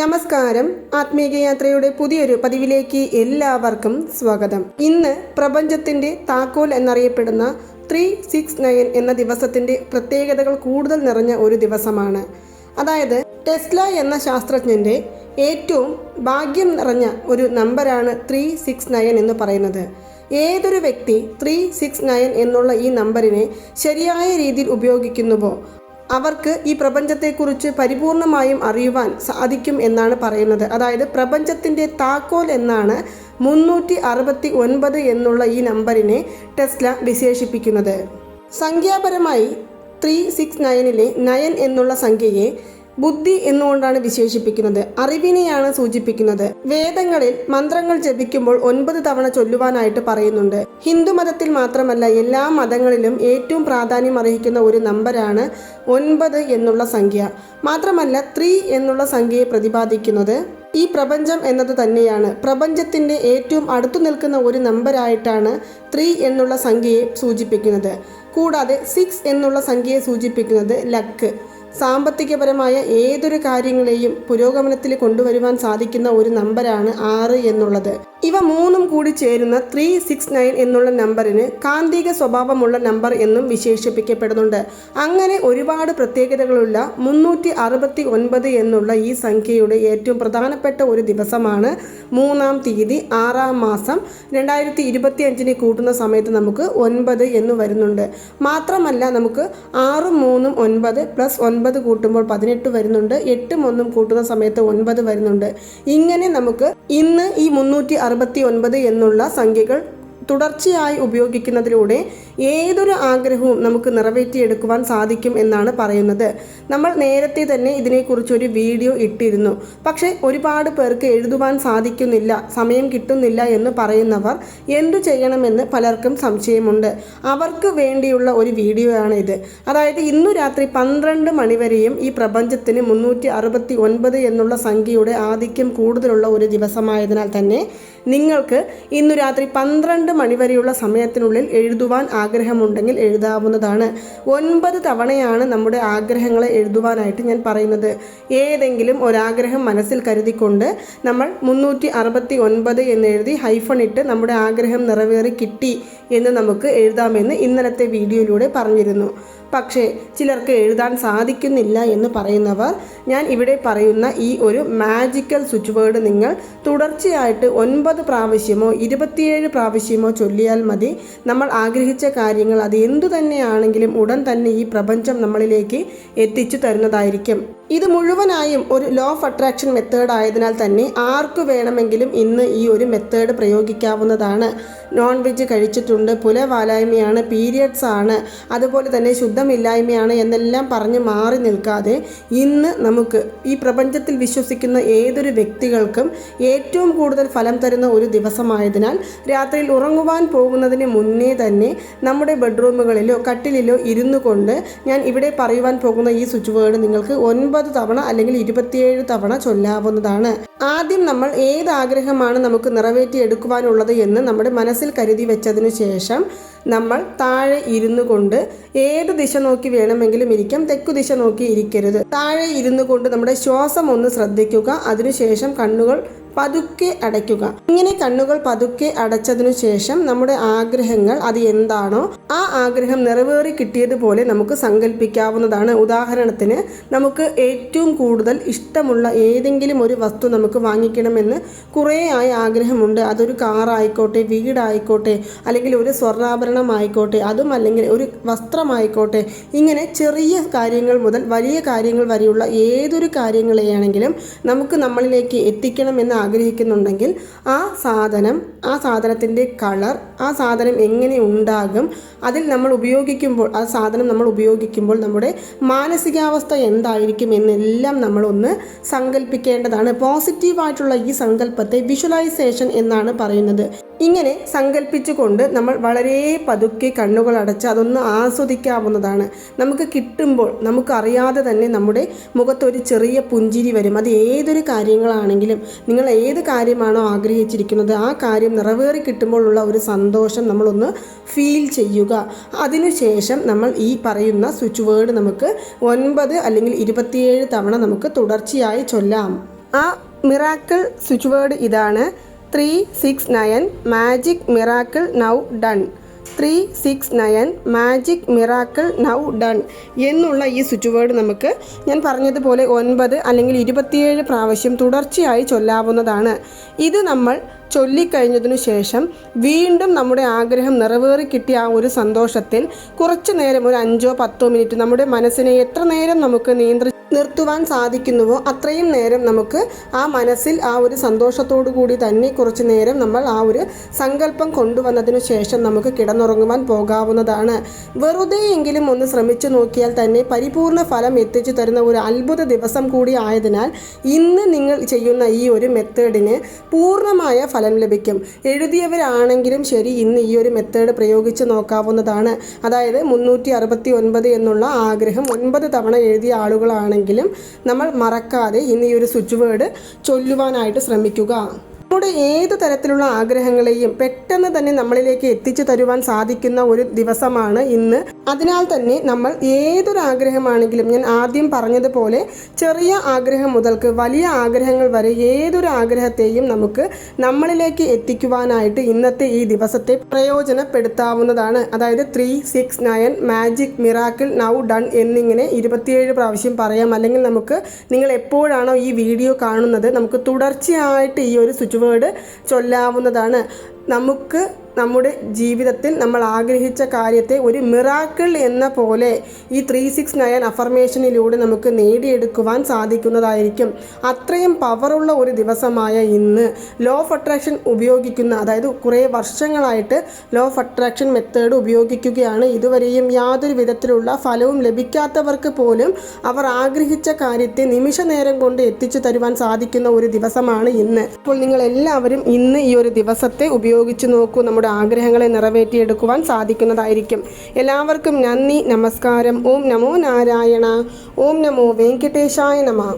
നമസ്കാരം. ആത്മീകയാത്രയുടെ പുതിയൊരു പതിവിലേക്ക് എല്ലാവർക്കും സ്വാഗതം. ഇന്ന് പ്രപഞ്ചത്തിന്റെ താക്കോൽ എന്നറിയപ്പെടുന്ന ത്രീ സിക്സ് നയൻ എന്ന ദിവസത്തിന്റെ പ്രത്യേകതകൾ കൂടുതൽ നിറഞ്ഞ ഒരു ദിവസമാണ്. അതായത് ടെസ്ല എന്ന ശാസ്ത്രജ്ഞന്റെ ഏറ്റവും ഭാഗ്യം നിറഞ്ഞ ഒരു നമ്പറാണ് ത്രീ സിക്സ് നയൻ എന്ന് പറയുന്നത്. ഏതൊരു വ്യക്തി ത്രീ സിക്സ് നയൻ എന്നുള്ള ഈ നമ്പറിനെ ശരിയായ രീതിയിൽ ഉപയോഗിക്കുന്നുവോ? അവർക്ക് ഈ പ്രപഞ്ചത്തെക്കുറിച്ച് പരിപൂർണമായും അറിയുവാൻ സാധിക്കും എന്നാണ് പറയുന്നത്. അതായത് പ്രപഞ്ചത്തിന്റെ താക്കോൽ എന്നാണ് മുന്നൂറ്റി അറുപത്തി ഒൻപത് എന്നുള്ള ഈ നമ്പറിനെ ടെസ്ല വിശേഷിപ്പിക്കുന്നത്. സംഖ്യാപരമായി ത്രീ സിക്സ് നയനിലെ നയൻ എന്നുള്ള സംഖ്യയെ ബുദ്ധി എന്നുകൊണ്ടാണ് വിശേഷിപ്പിക്കുന്നത്. അറിവിനെയാണ് സൂചിപ്പിക്കുന്നത്. വേദങ്ങളിൽ മന്ത്രങ്ങൾ ജപിക്കുമ്പോൾ ഒൻപത് തവണ ചൊല്ലുവാനായിട്ട് പറയുന്നുണ്ട്. ഹിന്ദു മതത്തിൽ മാത്രമല്ല എല്ലാ മതങ്ങളിലും ഏറ്റവും പ്രാധാന്യം അർഹിക്കുന്ന ഒരു നമ്പരാണ് ഒൻപത് എന്നുള്ള സംഖ്യ. മാത്രമല്ല ത്രീ എന്നുള്ള സംഖ്യയെ പ്രതിപാദിക്കുന്നത് ഈ പ്രപഞ്ചം എന്നത് തന്നെയാണ്. പ്രപഞ്ചത്തിന്റെ ഏറ്റവും അടുത്തു നിൽക്കുന്ന ഒരു നമ്പരായിട്ടാണ് ത്രീ എന്നുള്ള സംഖ്യയെ സൂചിപ്പിക്കുന്നത്. കൂടാതെ സിക്സ് എന്നുള്ള സംഖ്യയെ സൂചിപ്പിക്കുന്നത് ലക്ക്. സാമ്പത്തികപരമായ ഏതൊരു കാര്യങ്ങളെയും പുരോഗമനത്തിൽ കൊണ്ടുവരുവാൻ സാധിക്കുന്ന ഒരു നമ്പറാണ് ആറ് എന്നുള്ളത്. ഇവ മൂന്നും കൂടി ചേരുന്ന ത്രീ സിക്സ് നയൻ എന്നുള്ള നമ്പറിന് കാന്തിക സ്വഭാവമുള്ള നമ്പർ എന്നും വിശേഷിപ്പിക്കപ്പെടുന്നുണ്ട്. അങ്ങനെ ഒരുപാട് പ്രത്യേകതകളുള്ള മുന്നൂറ്റി അറുപത്തി ഒൻപത് എന്നുള്ള ഈ സംഖ്യയുടെ ഏറ്റവും പ്രധാനപ്പെട്ട ഒരു ദിവസമാണ് മൂന്നാം തീയതി ആറാം മാസം. രണ്ടായിരത്തി ഇരുപത്തി അഞ്ചിനെ കൂട്ടുന്ന സമയത്ത് നമുക്ക് ഒൻപത് എന്ന് വരുന്നുണ്ട്. മാത്രമല്ല നമുക്ക് ആറും മൂന്നും ഒൻപത് പ്ലസ് ഒൻപത് കൂട്ടുമ്പോൾ പതിനെട്ട് വരുന്നുണ്ട്. എട്ടും ഒന്നും കൂട്ടുന്ന സമയത്ത് ഒൻപത് വരുന്നുണ്ട്. ഇങ്ങനെ നമുക്ക് ഇന്ന് ഈ മുന്നൂറ്റി ഒൻപത് എന്നുള്ള സംഖ്യകൾ തുടർച്ചയായി ഉപയോഗിക്കുന്നതിലൂടെ ഏതൊരു ആഗ്രഹവും നമുക്ക് നിറവേറ്റിയെടുക്കുവാൻ സാധിക്കും എന്നാണ് പറയുന്നത്. നമ്മൾ നേരത്തെ തന്നെ ഇതിനെക്കുറിച്ച് ഒരു വീഡിയോ ഇട്ടിരുന്നു. പക്ഷേ ഒരുപാട് പേർക്ക് എഴുതുവാൻ സാധിക്കുന്നില്ല സമയം കിട്ടുന്നില്ല എന്ന് പറയുന്നവർ എന്തു ചെയ്യണമെന്ന് പലർക്കും സംശയമുണ്ട്. അവർക്ക് വേണ്ടിയുള്ള ഒരു വീഡിയോ ആണ് ഇത് അതായത് ഇന്നു രാത്രി പന്ത്രണ്ട് മണിവരെയും ഈ പ്രപഞ്ചത്തിന് മുന്നൂറ്റി അറുപത്തി ഒൻപത് എന്നുള്ള സംഖ്യയുടെ ആധിക്യം കൂടുതലുള്ള ഒരു ദിവസമായതിനാൽ തന്നെ നിങ്ങൾക്ക് ഇന്നു രാത്രി പന്ത്രണ്ട് മണിവരെയുള്ള സമയത്തിനുള്ളിൽ എഴുതുവാൻ ആഗ്രഹമുണ്ടെങ്കിൽ എഴുതാവുന്നതാണ്. ഒൻപത് തവണയാണ് നമ്മുടെ ആഗ്രഹങ്ങളെ എഴുതുവാനായിട്ട് ഞാൻ പറയുന്നത്. ഏതെങ്കിലും ഒരാഗ്രഹം മനസ്സിൽ കരുതിക്കൊണ്ട് നമ്മൾ മുന്നൂറ്റി അറുപത്തി ഒൻപത് എന്ന് എഴുതി ഹൈഫൺ ഇട്ട് നമ്മുടെ ആഗ്രഹം നിറവേറി കിട്ടി എന്ന് നമുക്ക് എഴുതാമെന്ന് ഇന്നലത്തെ വീഡിയോയിലൂടെ പറഞ്ഞിരുന്നു. പക്ഷേ ചിലർക്ക് എഴുതാൻ സാധിക്കുന്നില്ല എന്ന് പറയുന്നവർ ഞാൻ ഇവിടെ പറയുന്ന ഈ ഒരു മാജിക്കൽ സ്വിച്ച് വേർഡ് നിങ്ങൾ തുടർച്ചയായിട്ട് ഒൻപത് പ്രാവശ്യമോ ഇരുപത്തിയേഴ് പ്രാവശ്യമോ ചൊല്ലിയാൽ മതി. നമ്മൾ ആഗ്രഹിച്ച കാര്യങ്ങൾ അത് എന്തു തന്നെയാണെങ്കിലും ഉടൻ തന്നെ ഈ പ്രപഞ്ചം നമ്മളിലേക്ക് എത്തിച്ചു തരുന്നതായിരിക്കും. ഇത് മുഴുവനായും ഒരു ലോ ഓഫ് അട്രാക്ഷൻ മെത്തേഡ് ആയതിനാൽ തന്നെ ആർക്ക് വേണമെങ്കിലും ഇന്ന് ഈ ഒരു മെത്തേഡ് പ്രയോഗിക്കാവുന്നതാണ്. നോൺ വെജ് കഴിച്ചിട്ടുണ്ട്. പുലവാലായ്മയാണ് പീരിയഡ്സ് ആണ്. അതുപോലെ തന്നെ ശുദ്ധമില്ലായ്മയാണ് എന്നെല്ലാം പറഞ്ഞ് മാറി നിൽക്കാതെ ഇന്ന് നമുക്ക് ഈ പ്രപഞ്ചത്തിൽ വിശ്വസിക്കുന്ന ഏതൊരു വ്യക്തികൾക്കും ഏറ്റവും കൂടുതൽ ഫലം തരുന്ന ഒരു ദിവസമായതിനാൽ രാത്രിയിൽ ഉറങ്ങുവാൻ പോകുന്നതിന് മുന്നേ തന്നെ നമ്മുടെ ബെഡ്റൂമുകളിലോ കട്ടിലിലോ ഇരുന്നു കൊണ്ട് ഞാൻ ഇവിടെ പറയുവാൻ പോകുന്ന ഈ സ്വിച്ച് വേർഡ് നിങ്ങൾക്ക് ഒൻപത് തവണ അല്ലെങ്കിൽ ഇരുപത്തിയേഴ് തവണ ചൊല്ലാവുന്നതാണ്. ആദ്യം നമ്മൾ ഏത് ആഗ്രഹമാണ് നമുക്ക് നിറവേറ്റിയെടുക്കുവാനുള്ളത് എന്ന് നമ്മുടെ മനസ്സിൽ കരുതി വെച്ചതിനു ശേഷം നമ്മൾ താഴെ ഇരുന്നു കൊണ്ട് ഏത് ദിശ നോക്കി വേണമെങ്കിലും ഇരിക്കാം തെക്കു ദിശ നോക്കി ഇരിക്കരുത്. താഴെ ഇരുന്നു കൊണ്ട് നമ്മുടെ ശ്വാസം ഒന്ന് ശ്രദ്ധിക്കുക അതിനുശേഷം കണ്ണുകൾ പതുക്കെ അടയ്ക്കുക. ഇങ്ങനെ കണ്ണുകൾ പതുക്കെ അടച്ചതിനു ശേഷം നമ്മുടെ ആഗ്രഹങ്ങൾ അത് എന്താണോ ആ ആഗ്രഹം നിറവേറി കിട്ടിയതുപോലെ നമുക്ക് സങ്കല്പിക്കാവുന്നതാണ് ഉദാഹരണത്തിന് നമുക്ക് ഏറ്റവും കൂടുതൽ ഇഷ്ടമുള്ള ഏതെങ്കിലും ഒരു വസ്തു നമുക്ക് വാങ്ങിക്കണമെന്ന് കുറേ ആയി ആഗ്രഹമുണ്ട്. അതൊരു കാറായിക്കോട്ടെ വീടായിക്കോട്ടെ അല്ലെങ്കിൽ ഒരു സ്വർണാഭരണം ആയിക്കോട്ടെ അതും അല്ലെങ്കിൽ ഒരു വസ്ത്രമായിക്കോട്ടെ ഇങ്ങനെ ചെറിയ കാര്യങ്ങൾ മുതൽ വലിയ കാര്യങ്ങൾ വരെയുള്ള ഏതൊരു കാര്യങ്ങളെയാണെങ്കിലും നമുക്ക് നമ്മളിലേക്ക് എത്തിക്കണമെന്ന് ആഗ്രഹിക്കുന്നുണ്ടെങ്കിൽ ആ സാധനം ആ സാധനത്തിന്റെ കളർ ആ സാധനം എങ്ങനെ ഉണ്ടാകും അതിൽ നമ്മൾ ഉപയോഗിക്കുമ്പോൾ ആ സാധനം നമ്മൾ ഉപയോഗിക്കുമ്പോൾ നമ്മുടെ മാനസികാവസ്ഥ എന്തായിരിക്കും എന്നെല്ലാം നമ്മളൊന്ന് സങ്കല്പിക്കേണ്ടതാണ് പോസിറ്റീവായിട്ടുള്ള ഈ സങ്കല്പത്തെ വിഷ്വലൈസേഷൻ എന്നാണ് പറയുന്നത്. ഇങ്ങനെ സങ്കല്പിച്ചുകൊണ്ട് നമ്മൾ വളരെ പതുക്കെ കണ്ണുകൾ അടച്ച് അതൊന്ന് ആസ്വദിക്കാവുന്നതാണ്. നമുക്ക് കിട്ടുമ്പോൾ നമുക്കറിയാതെ തന്നെ നമ്മുടെ മുഖത്തൊരു ചെറിയ പുഞ്ചിരി വരും. അത് ഏതൊരു കാര്യങ്ങളാണെങ്കിലും നിങ്ങൾ ഏത് കാര്യമാണോ ആഗ്രഹിച്ചിരിക്കുന്നത് ആ കാര്യം നിറവേറി കിട്ടുമ്പോഴുള്ള ഒരു സന്തോഷം നമ്മളൊന്ന് ഫീൽ ചെയ്യുക. അതിനുശേഷം നമ്മൾ ഈ പറയുന്ന സ്വിച്ച് വേർഡ് നമുക്ക് ഒൻപത് അല്ലെങ്കിൽ ഇരുപത്തിയേഴ് തവണ നമുക്ക് തുടർച്ചയായി ചൊല്ലാം. ആ മിറാക്കിൾ സ്വിച്ച് വേർഡ് ഇതാണ് three six nine magic miracle now done. Three six nine magic miracle now done എന്നുള്ള ഈ സ്വിച്ച് വേർഡ് നമുക്ക് ഞാൻ പറഞ്ഞതുപോലെ ഒൻപത് അല്ലെങ്കിൽ ഇരുപത്തിയേഴ് പ്രാവശ്യം തുടർച്ചയായി ചൊല്ലാവുന്നതാണ്. ഇത് നമ്മൾ ചൊല്ലിക്കഴിഞ്ഞതിനു ശേഷം വീണ്ടും നമ്മുടെ ആഗ്രഹം നിറവേറി കിട്ടിയ ആ ഒരു സന്തോഷത്തിൽ കുറച്ചു നേരം ഒരു അഞ്ചോ പത്തോ മിനിറ്റ് നമ്മുടെ മനസ്സിനെ എത്ര നേരം നമുക്ക് നിയന്ത്രി നിർത്തുവാൻ സാധിക്കുന്നുവോ അത്രയും നേരം നമുക്ക് ആ മനസ്സിൽ ആ ഒരു സന്തോഷത്തോടു കൂടി തന്നെ കുറച്ച് നേരം നമ്മൾ ആ ഒരു സങ്കല്പം കൊണ്ടുവന്നതിനു ശേഷം നമുക്ക് കിടന്നുറങ്ങുവാൻ പോകാവുന്നതാണ്. വെറുതെ എങ്കിലും ഒന്ന് ശ്രമിച്ചു നോക്കിയാൽ തന്നെ പരിപൂർണ ഫലം എത്തിച്ചു തരുന്ന ഒരു അത്ഭുത ദിവസം കൂടി ആയതിനാൽ ഇന്ന് നിങ്ങൾ ചെയ്യുന്ന ഈ ഒരു മെത്തേഡിന് പൂർണമായ ഫലം ലഭിക്കും. എഴുതിയവരാണെങ്കിലും ശരി ഇന്ന് ഈ ഒരു മെത്തേഡ് പ്രയോഗിച്ച് നോക്കാവുന്നതാണ്. അതായത് മുന്നൂറ്റി എന്നുള്ള ആഗ്രഹം ഒൻപത് തവണ എഴുതിയ ആളുകളാണെങ്കിലും നമ്മൾ മറക്കാതെ ഇന്ന് ഈ ഒരു സ്വിച്ച് വേർഡ് ചൊല്ലുവാനായിട്ട് ശ്രമിക്കുക. നമ്മുടെ ഏത് തരത്തിലുള്ള ആഗ്രഹങ്ങളെയും പെട്ടെന്ന് തന്നെ നമ്മളിലേക്ക് എത്തിച്ചു തരുവാൻ സാധിക്കുന്ന ഒരു ദിവസമാണ് ഇന്ന്. അതിനാൽ തന്നെ നമ്മൾ ഏതൊരു ആഗ്രഹമാണെങ്കിലും ഞാൻ ആദ്യം പറഞ്ഞതുപോലെ ചെറിയ ആഗ്രഹം മുതൽക്ക് വലിയ ആഗ്രഹങ്ങൾ വരെ ഏതൊരു ആഗ്രഹത്തെയും നമുക്ക് നമ്മളിലേക്ക് എത്തിക്കുവാനായിട്ട് ഇന്നത്തെ ഈ ദിവസത്തെ പ്രയോജനപ്പെടുത്താവുന്നതാണ്. അതായത് three six nine magic miracle now done എന്നിങ്ങനെ ഇരുപത്തിയേഴ് പ്രാവശ്യം പറയാം. അല്ലെങ്കിൽ നമുക്ക് നിങ്ങൾ എപ്പോഴാണോ ഈ വീഡിയോ കാണുന്നത് നമുക്ക് തുടർച്ചയായിട്ട് ഈ ഒരു സ്വിച്ച് വേർഡ് ചൊല്ലാവുന്നതാണ്. നമുക്ക് നമ്മുടെ ജീവിതത്തിൽ നമ്മൾ ആഗ്രഹിച്ച കാര്യത്തെ ഒരു മിറാക്കിൾ എന്ന പോലെ ഈ ത്രീ സിക്സ് നയൻ അഫർമേഷനിലൂടെ നമുക്ക് നേടിയെടുക്കുവാൻ സാധിക്കുന്നതായിരിക്കും. അത്രയും പവറുള്ള ഒരു ദിവസമായ ഇന്ന് ലോ ഓഫ് അട്രാക്ഷൻ ഉപയോഗിക്കുന്ന അതായത് കുറേ വർഷങ്ങളായിട്ട് ലോ ഓഫ് അട്രാക്ഷൻ മെത്തേഡ് ഉപയോഗിക്കുകയാണ്. ഇതുവരെയും യാതൊരു വിധത്തിലുള്ള ഫലവും ലഭിക്കാത്തവർക്ക് പോലും അവർ ആഗ്രഹിച്ച കാര്യത്തെ നിമിഷ നേരം കൊണ്ട് എത്തിച്ചു തരുവാൻ സാധിക്കുന്ന ഒരു ദിവസമാണ് ഇന്ന്. അപ്പോൾ നിങ്ങൾ എല്ലാവരും ഇന്ന് ഈ ഒരു ദിവസത്തെ ഉപയോഗിച്ച് നോക്കൂ. നമ്മുടെ ആഗ്രഹങ്ങളെ നിറവേറ്റിയെടുക്കുവാൻ സാധിക്കുന്നതായിരിക്കും. എല്ലാവർക്കും നന്ദി നമസ്കാരം. ഓം നമോ നാരായണ. ഓം നമോ വെങ്കടേശായ നമ.